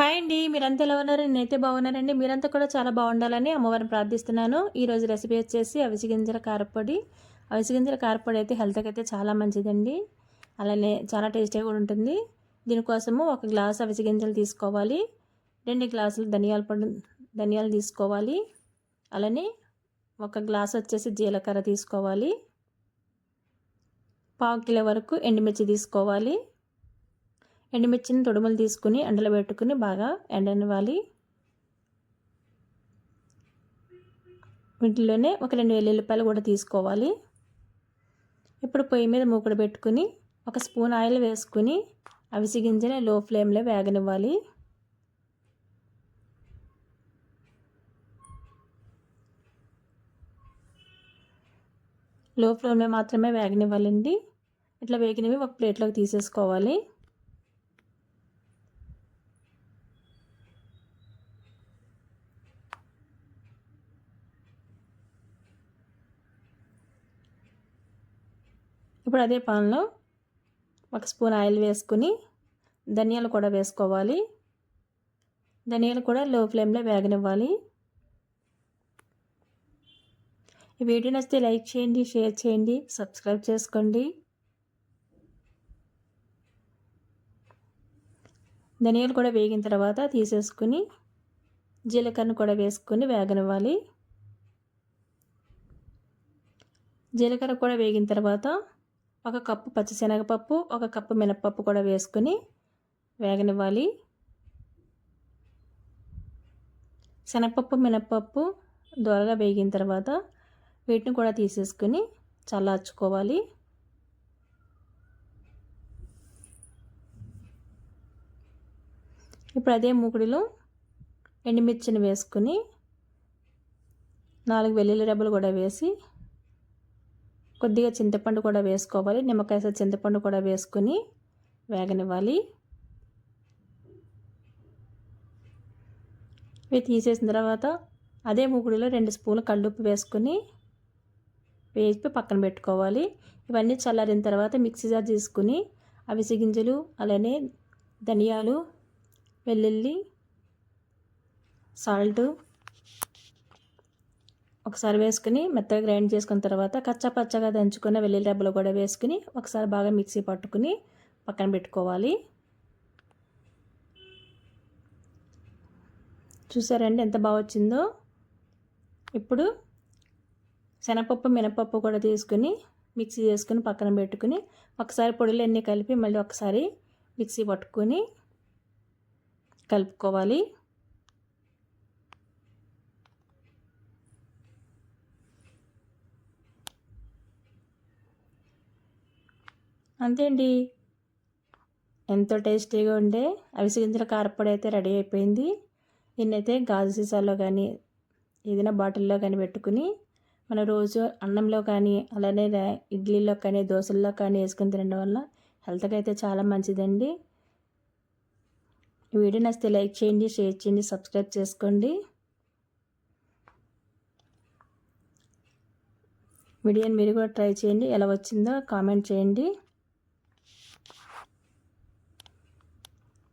Hi అండి. మీరంతా ఎలా ఉన్నారు? నేనైతే బాగున్నానండి. మీరంతా కూడా చాలా బాగుండాలని అమ్మవారిని ప్రార్థిస్తున్నాను. ఈరోజు రెసిపీ వచ్చేసి అవిసిగింజల కారపొడి. అవిసిగింజల కారపొడి అయితే హెల్త్కి అయితే చాలా మంచిదండి. అలానే చాలా టేస్టీగా కూడా ఉంటుంది. దీనికోసము ఒక గ్లాస్ అవిసిగింజలు తీసుకోవాలి. రెండు గ్లాసులు ధనియాల పొడి ధనియాలు తీసుకోవాలి. అలానే ఒక గ్లాస్ వచ్చేసి జీలకర్ర తీసుకోవాలి. పావు కిలో వరకు ఎండుమిర్చి తీసుకోవాలి. ఎండుమిర్చిని తొడుములు తీసుకుని ఎండలో పెట్టుకుని బాగా ఎండనివ్వాలి. వీటిలోనే ఒక రెండు వెల్లుల్లిపాయలు కూడా తీసుకోవాలి. ఇప్పుడు పొయ్యి మీద మూకుడు పెట్టుకుని ఒక స్పూన్ ఆయిల్ వేసుకుని అవిసి గింజని లో ఫ్లేమ్లో వేగనివ్వాలి. లో ఫ్లేమ్లో మాత్రమే వేగనివ్వాలండి. ఇట్లా వేగినవి ఒక ప్లేట్లోకి తీసేసుకోవాలి. ఇప్పుడు అదే పాన్లో ఒక స్పూన్ ఆయిల్ వేసుకుని ధనియాలు కూడా వేసుకోవాలి. ధనియాలు కూడా లో ఫ్లేమ్లో వేగనివ్వాలి. ఈ వీడియో నచ్చితే లైక్ చేయండి షేర్ చేయండి సబ్స్క్రైబ్ చేసుకోండి. ధనియాలు కూడా వేగిన తర్వాత తీసేసుకుని జీలకర్ర కూడా వేసుకొని వేగనివ్వాలి. జీలకర్ర కూడా వేగిన తర్వాత ఒక కప్పు పచ్చిశనగపప్పు ఒక కప్పు మినప్పప్పు కూడా వేసుకుని వేగనివ్వాలి. శనగపప్పు మినప్పప్పు దోరగా వేగిన తర్వాత వీటిని కూడా తీసేసుకుని చల్లార్చుకోవాలి. ఇప్పుడు అదే మూకుడిలో ఎండుమిర్చిని వేసుకుని నాలుగు వెల్లుల్లి రెబ్బలు కూడా వేసి కొద్దిగా చింతపండు కూడా వేసుకోవాలి. నిమ్మకాయ చింతపండు కూడా వేసుకొని వేగనివ్వాలి. ఇవి తీసేసిన తర్వాత అదే ముగుడిలో రెండు స్పూన్లు కళ్ళుప్పు వేసుకొని వేసి పక్కన పెట్టుకోవాలి. ఇవన్నీ చల్లారిన తర్వాత మిక్సీ జార్ తీసుకుని అవిసి గింజలు అలానే ధనియాలు వెల్లుల్లి సాల్టు ఒకసారి వేసుకుని మెత్తగా గ్రైండ్ చేసుకున్న తర్వాత కచ్చా పచ్చగా దంచుకున్న వెల్లుల్లి రెబ్బలు కూడా వేసుకుని ఒకసారి బాగా మిక్సీ పట్టుకుని పక్కన పెట్టుకోవాలి. చూసారండి ఎంత బాగా వచ్చిందో? ఇప్పుడు శనగపప్పు మినపప్పు కూడా తీసుకుని మిక్సీ చేసుకుని పక్కన పెట్టుకుని ఒకసారి పొడులు అన్నీ కలిపి మళ్ళీ ఒకసారి మిక్సీ పట్టుకొని కలుపుకోవాలి. అంతే అండి ఎంతో టేస్టీగా ఉండే అవిసి గింజల కారపొడి అయితే రెడీ అయిపోయింది. దీన్నైతే గాజు సీసాలో కానీ ఏదైనా బాటిల్లో కానీ పెట్టుకుని మన రోజు అన్నంలో కానీ అలానే ఇడ్లీలో కానీ దోశల్లో కానీ వేసుకుని తినడం వల్ల హెల్త్కి అయితే చాలా మంచిదండి. ఈ వీడియో నచ్చితే లైక్ చేయండి షేర్ చేయండి సబ్స్క్రైబ్ చేసుకోండి. వీడియోని మీరు కూడా ట్రై చేయండి. ఎలా వచ్చిందో కామెంట్ చేయండి.